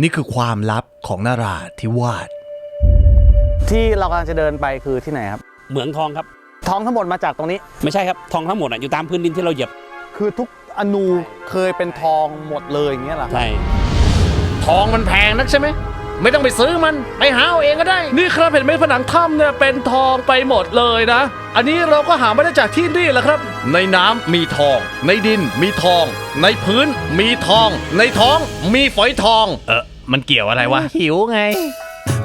นี่คือความลับของนาราธิวาสที่เรากำลังจะเดินไปคือที่ไหนครับ เหมืองทองครับ ท้องทั้งหมดมาจากตรงนี้ ไม่ใช่ครับทองทั้งหมดอะอยู่ตามพื้นดินที่เราเหยียบคือทุกอนูเคยเป็นทองหมดเลยอย่างเงี้ยเหรอใช่ทองมันแพงนักใช่ไหม ไม่ต้องไปซื้อมัน ไปหาเอาเองก็ได้ นี่ครับเห็นไหมผนังถ้ำเนี่ยเป็นทองไปหมดเลยนะ อันนี้เราก็หาไม่ได้จากที่นี่แหละครับ ในน้ำมีทอง ในดินมีทอง ในพื้นมีทอง ในท้องมีฝอยทอง เออมันเกี่ยวอะไรวะ หิวไง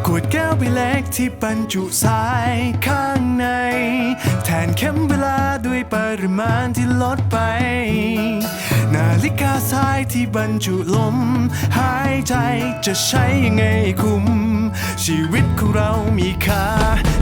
ขวดแก้วใบเล็กที่บรรจุสายข้างใน แทนเข็มเวลาด้วยปริมาณที่ลดไป นาฬิกาทรายที่บรรจุลม หายใจจะใช้ยังไงให้คุ้ม ชีวิตของเรามีค่า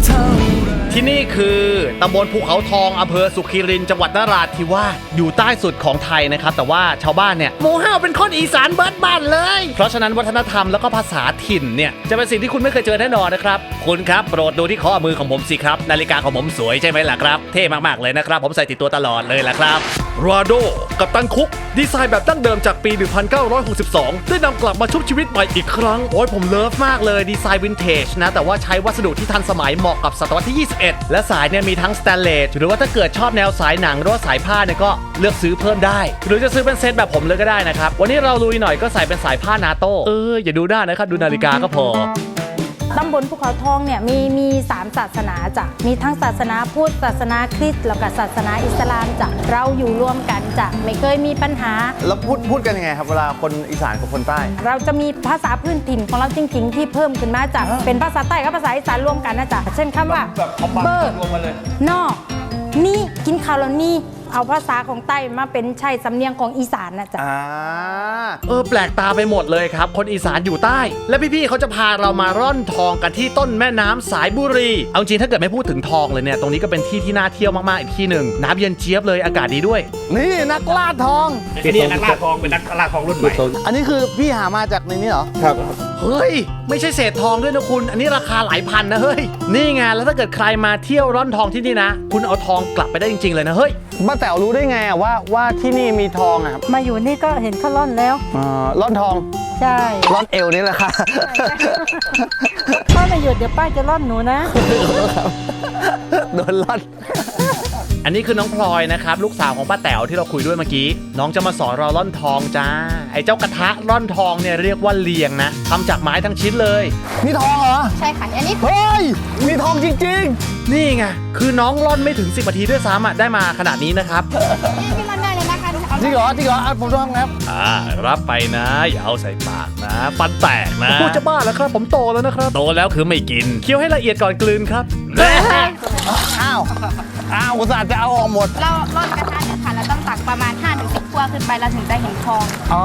เท่าไรที่นี่คือตำบลภูเขาทองอำเภอสุขีรินจังหวัดนราธิวาสอยู่ใต้สุดของไทยนะครับ แต่ว่าชาวบ้านเนี่ยหมูห้าวเป็นคนอีสานเบิร์ดบ้านเลย เพราะฉะนั้นวัฒนธรรมแล้วก็ภาษาถิ่นเนี่ยจะเป็นสิ่งที่คุณไม่เคยเจอแน่นอนนะครับ คุณครับโปรดดูที่ข้อมือของผมสิครับ นาฬิกาของผมสวยใช่ไหมล่ะครับ เท่มากๆเลยนะครับ ผมใส่ติดตัวตลอดเลยล่ะครับ ราโดกับตันคุก ดีไซน์แบบดั้งเดิมจากปี 1962 ได้นำกลับมาชุบชีวิตใหม่อีกครั้ง โอ้ยผมเลิฟมากเลยดีไซน์วินเทจนะ แต่ว่าใช้วัสดุที่ทันสมัยเหมาะกับศตวรรษที่ 21 และสายเนี่ยมีทั้งสแตนเลสหรือว่าถ้าเกิดชอบแนวสายหนังหรือว่าสายผ้าเนี่ยก็เลือกซื้อเพิ่มได้ หรือจะซื้อเป็นเซตแบบผมเลยก็ได้นะครับวันนี้เราลุยหน่อยก็ใส่เป็นสายผ้านาโต้เอออย่าดูหน้านะครับดูนาฬิกาก็พอ ตำบลภูเขาทองเนี่ยมีมีสามศาสนาจ้ะมีทั้งศาสนาพุทธศาสนาคริสต์แล้วก็ศาสนาอิสลามจ้ะเราอยู่ร่วมกันจ้ะไม่เคยมีปัญหา แล้วพูดพูดกันยังไงครับเวลาคนอีสานกับคนใต้ เราจะมีภาษาพื้นถิ่นของเราจริง ๆ ที่เพิ่มขึ้นมาจากเป็นภาษาใต้กับภาษาอีสานรวมกันนะจ๊ะเช่นคำว่าแบบคอมบันเบอร์รวมมาเลยนอกนี่กินข้าวแล้วนี่ เอาภาษาของใต้มาเป็นใช่สำเนียงของอีสานนะจ๊ะ อ่าเออแปลกตาไปหมดเลยครับ คนอีสานอยู่ใต้ และพี่ๆเขาจะพาเรามาร่อนทองกันที่ต้นแม่น้ำสายบุรี เอาจริงถ้าเกิดไม่พูดถึงทองเลยเนี่ย ตรงนี้ก็เป็นที่ที่น่าเที่ยวมากๆอีกที่หนึ่งน้ำเย็นเจี๊ยบเลยอากาศดีด้วย นี่นักล่าทองอันนี้นักล่าทองเป็นนักล่าทองรุ่นใหม่ อันนี้คือพี่หามาจากในนี้เหรอ เฮ้ย ไม่ใช่เศษทองด้วยนะคุณ อันนี้ราคาหลายพันนะเฮ้ย นี่ไงแล้วถ้าเกิดใครมาเที่ยวร่อนทองที่นี่นะ คุณเอาทองกลับไปได้จริง ๆ เลยนะเฮ้ยบ้าแต๋วรู้ได้ไงอะว่าว่าที่นี่มีทองอะครับมาอยู่นี่ก็เห็นเขาล่อนแล้ว อ่าร่อนทองใช่ร่อนเอวนี่แหละค่ะถ้าไม่หยุดเดี๋ยวป้าจะล่อนหนูนะ โดนร่อน อันนี้คือน้องพลอยนะครับ ลูกสาวของป้าแต๋วที่เราคุยด้วยเมื่อกี้ น้องจะมาสอนเราร่อนทองจ้า ไอ้เจ้ากระทะร่อนทองเนี่ยเรียกว่าเลียงนะทำจากไม้ทั้งชิ้นเลย นี่ทองเหรอ ใช่ค่ะ อันนี้เฮ้ย มีทองจริงนี่ไงคือน้องร่อนไม่ถึง 10นาทีด้วยซ้ำอะได้มาขนาดนี้นะครับที่มันได้เลยนะคะเอาๆจริงเหรอจริงเหรออะผมต้องครับ อ่ารับไปนะ อย่าเอาใส่ปากนะ ฟันแตกนะพูดจะบ้าแล้วครับ ผมโตแล้วนะครับ โตแล้วคือไม่กิน เคี้ยวให้ละเอียดก่อนกลืนครับ อ้าว อ้าวอุตส่าห์จะเอาออกหมด เราร่อนกระทะเนี่ยค่ะเราต้องตักประมาณ5-10ถึงขั้วขึ้นไปเราถึงจะเห็นทองอ๋อ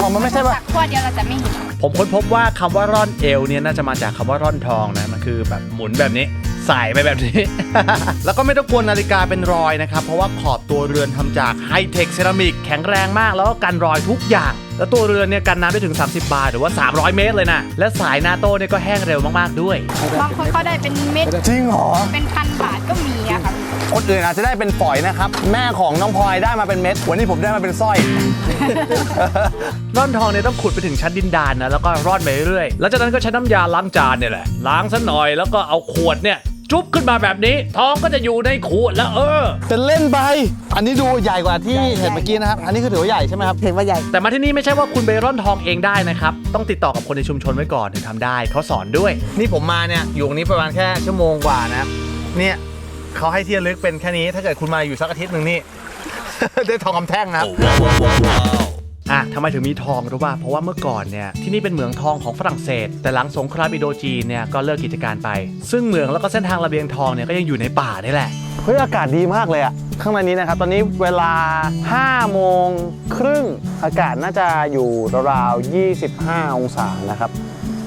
อ๋อมันไม่ใช่ป่ะตักขั้วเดียวเราจะไม่เห็นผมค้นพบว่าคำว่าร่อนเอวเนี่ยน่าจะมาจากคำว่าร่อนทองนะ มันคือแบบหมุนแบบนี้ ใส่ไปแบบนี้ แล้วก็ไม่ต้องกลัวนาฬิกาเป็นรอยนะครับ เพราะว่าขอบตัวเรือนทำจากไฮเทคเซรามิกแข็งแรงมากแล้วก็กันรอยทุกอย่าง แล้วตัวเรือนเนี่ยกันน้ำได้ถึง 30 บาทหรือว่า 300 เมตรเลยนะ และสายนาโต้เนี่ยก็แห้งเร็วมากๆด้วย บางคนเขาได้เป็นเม็ด จริงเหรอ เป็นพันบาทก็มีอะค่ะ คนอื่นอาจจะได้เป็นฝอยนะครับ แม่ของน้องพลอยได้มาเป็นเม็ด วันนี้ผมได้มาเป็นสร้อย ร่อนทองเนี่ยต้องขุดไปถึงชั้นดินดานนะแล้วก็ร่อนไปเรื่อยๆ แล้วจากนั้นก็ใช้น้ำยาล้างจานเนี่ยแหละล้างซะหน่อยแล้วก็เอาขวดเนี่ย จุ๊บขึ้นมาแบบนี้ทองก็จะอยู่ในขวดแล้วเออ เป็นเล่นไป อันนี้ดูใหญ่กว่าที่เห็นเมื่อกี้นะครับ อันนี้คือถือว่าใหญ่ใช่ไหมครับ เห็นว่าใหญ่ แต่มาที่นี่ไม่ใช่ว่าคุณไปร่อนทองเองได้นะครับ ต้องติดต่อกับคนในชุมชนไว้ก่อนถึงทำได้เขาสอนด้วย นี่ผมมาเนี่ยอยู่ตรงนี้ประมาณแค่ชั่วโมงกว่านะครับ เนี่ยเขาให้ที่ระลึกเป็นแค่นี้ ถ้าเกิดคุณมาอยู่สักอาทิตย์หนึ่งนี่ ได้ทองคำแท่งนะครับ อะทำไมถึงมีทองรู้ป่ะเพราะว่าเมื่อก่อนเนี่ยที่นี่เป็นเหมืองทองของฝรั่งเศส แต่หลังสงครามอิโดจีนเนี่ยก็เลิกกิจการไป ซึ่งเหมืองแล้วก็เส้นทางระเบียงทองเนี่ยก็ยังอยู่ในป่านี่แหละเฮ้ยอากาศดีมากเลยอะข้างในนี้นะครับ ตอนนี้เวลา 5 โมงครึ่งอากาศน่าจะอยู่ราวๆ25 องศานะครับ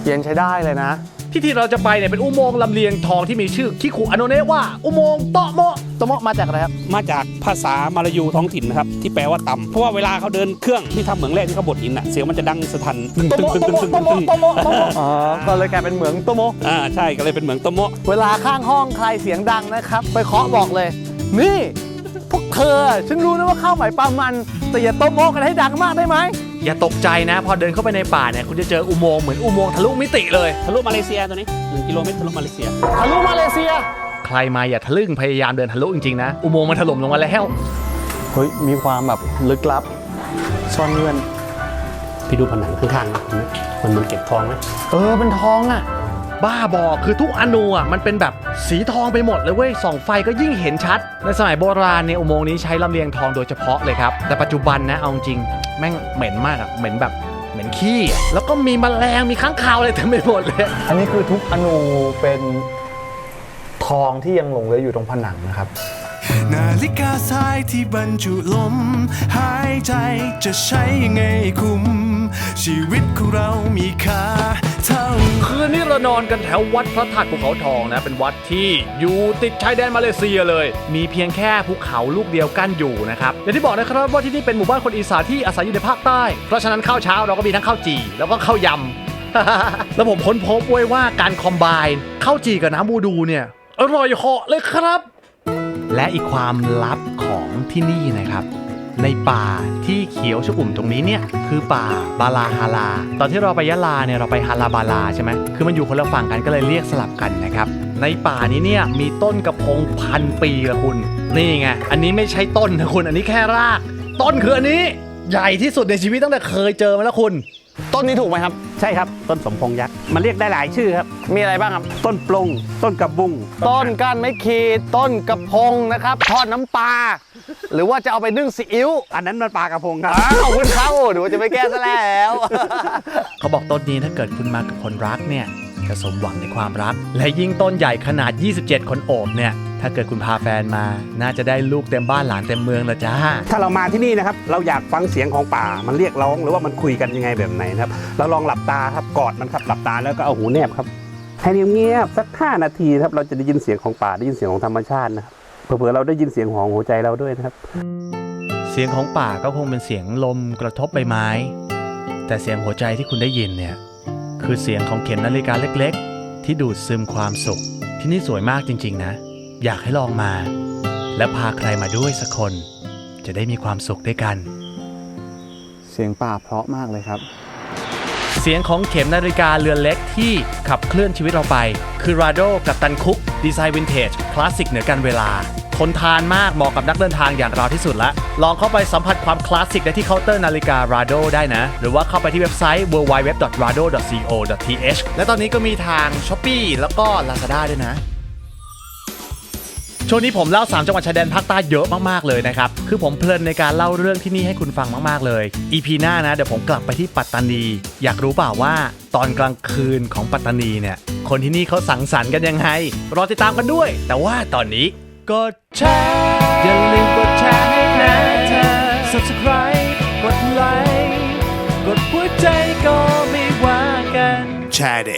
เย็นใช้ได้เลยนะ ที่ที่เราจะไปเนี่ยเป็นอุโมงค์ลำเลียงทองที่มีชื่อคิคุอโนเนะว่าอุโมงค์โตะโมะตะมะมาจากอะไรครับมาจากภาษามาลายูท้องถิ่นนะครับที่แปลว่าต่ำเพราะว่าเวลาเขาเดินเครื่องที่ทำเหมืองแร่ที่เขาบดหินอะเสียงมันจะดังสะทันตึ้งตึ้งตึ้งตึ้งตึ้งตึ้งตึ้งอ๋อก็เลยกลายเป็นเหมืองโตโมอ่าใช่ก็เลยเป็นเหมืองตะโมะเวลาข้างห้องใครเสียงดังนะครับ ไปเคาะบอกเลย นี่ พวกเธอฉันรู้นะว่าข้าวไหมปลามันแต่อย่าโตโมกันให้ดังมากได้ไหม อย่าตกใจนะ พอเดินเข้าไปในป่าเนี่ยคุณจะเจออุโมงค์เหมือนอุโมงค์ทะลุมิติเลย ทะลุมาเลเซียตัวนี้1กิโลเมตรทะลุมาเลเซีย ทะลุมาเลเซีย ใครมาอย่าทะลึ่งพยายามเดินทะลุจริงๆนะ อุโมงค์มันถล่มลงมาแล้วเฮ้ยมีความแบบลึกลับซ่อนเงื่อนพี่ดูผนังข้างๆนะเห็นไหมมันเหมันเก็บทองไหมเออเป็นทองอะ บ้าบอคือทุกอนูอะมันเป็นแบบสีทองไปหมดเลยเว้ยส่องไฟก็ยิ่งเห็นชัด ในสมัยโบราณเนี่ยอุโมงค์นี้ใช้ลำเลียงทองโดยเฉพาะเลยครับแต่ปัจจุบันนะเอาจริง แม่งเหม็นมากอะเหม็นแบบเหม็นขี้อะแล้วก็มีแมลงมีค้างคาวอะไรเต็มไปหมดเลย อันนี้คือทุกอนูเป็นทองที่ยังหลงเหลืออยู่ตรงผนังนะครับ นาฬิกาทรายที่บรรจุลม หายใจจะใช้ยังไงคุ้ม ชีวิตของเรามีค่าเท่าคืนนี้เรานอนกันแถววัดพระธาตุภูเขาทองนะ เป็นวัดที่อยู่ติดชายแดนมาเลเซียเลย มีเพียงแค่ภูเขาลูกเดียวกั้นอยู่นะครับอย่างที่บอกนะครับว่าที่นี่เป็นหมู่บ้านคนอีสานที่อาศัยอยู่ในภาคใต้ เพราะฉะนั้นข้าวเช้าเราก็มีทั้งข้าวจี่แล้วก็ข้าวยำแล้วผมค้นพบไว้ว่าการคอมไบน์ข้าวจี่กับน้ำบูดูเนี่ยอร่อยเหาะเลยครับ และอีกความลับของที่นี่นะครับ ในป่าที่เขียวชอุ่มตรงนี้เนี่ยคือป่าบาลาฮาลา ตอนที่เราไปยะลาเนี่ยเราไปฮาลาบาลาใช่ไหมคือมันอยู่คนละฝั่งกันก็เลยเรียกสลับกันนะครับในป่านี้เนี่ยมีต้นกระพงพันปีละคุณ นี่ไงอันนี้ไม่ใช่ต้นนะคุณอันนี้แค่ราก ต้นคืออันนี้ ใหญ่ที่สุดในชีวิตตั้งแต่เคยเจอมาแล้วคุณ ต้นนี้ถูกไหมครับ ใช่ครับ ต้นสมพงษ์ยักษ์มันเรียกได้หลายชื่อครับ มีอะไรบ้างครับ ต้นปลงต้นกระบุงต้นก้านไม้ขีด ต้นกระพงนะครับทอดน้ำปลาหรือว่าจะเอาไปนึ่งซีอิ๊วอันนั้นมันปลากระพงครับอ้าวคุณเขาหนูจะไปแก้ซะแล้ว เขาบอกต้นนี้ถ้าเกิดคุณมากับคนรักเนี่ยจะสมหวังในความรัก และยิ่งต้นใหญ่ขนาด 27 คนโอบเนี่ย ถ้าเกิดคุณพาแฟนมา น่าจะได้ลูกเต็มบ้านหลานเต็มเมืองละจ้า ถ้าเรามาที่นี่นะครับ เราอยากฟังเสียงของป่า มันเรียกร้องหรือว่ามันคุยกันยังไงแบบไหนนะครับ เราลองหลับตาครับ กอดมันครับ หลับตาแล้วก็เอาหูแนบครับ ให้เงียบๆสักห้านาทีครับ เราจะได้ยินเสียงของป่า ได้ยินเสียงของธรรมชาตินะครับ เผื่อๆเราได้ยินเสียงของหัวใจเราด้วยนะครับ เสียงของป่าก็คงเป็นเสียงลมกระทบใบไม้ แต่เสียงหัวใจที่คุณได้ยินเนี่ย คือเสียงของเข็มนาฬิกาเล็ก ๆ ที่ดูดซึมความสุข ที่นี่สวยมากจริง ๆ นะ อยากให้ลองมา และพาใครมาด้วยสักคน จะได้มีความสุขด้วยกัน เสียงป่าเพราะมากเลยครับ เสียงของเข็มนาฬิกาเรือนเล็กที่ขับเคลื่อนชีวิตเราไป คือราโดกับตันคุก ดีไซน์วินเทจ คลาสสิกเหนือกันเวลา ทนทานมากเหมาะกับนักเดินทางอย่างเราที่สุดละ ลองเข้าไปสัมผัสความคลาสสิกได้ที่เคาน์เตอร์นาฬิการาโดได้นะ หรือว่าเข้าไปที่เว็บไซต์ www.rado.co.th และตอนนี้ก็มีทาง s h อ p e e แล้วก็ Lazada ด้วยนะ ช่วงนี้ผมเล่า 3 จังหวัดชายแดนภาคใต้เยอะมากๆเลยนะครับ คือผมเพลินในการเล่าเรื่องที่นี่ให้คุณฟังมากๆเลย EP หน้านะเดี๋ยวผมกลับไปที่ปัตตานี อยากรู้เปล่าว่าตอนกลางคืนของปัตตานีเนี่ย คนที่นี่เขาสังสรรค์กันยังไง รอติดตามกันด้วย แต่ว่าตอนนี้กดแชร์อย่าลืมกดแชร์ให้นะเธอ subscribe กดไลค์กดหัวใจก็ไม่ว่ากันแชร์เด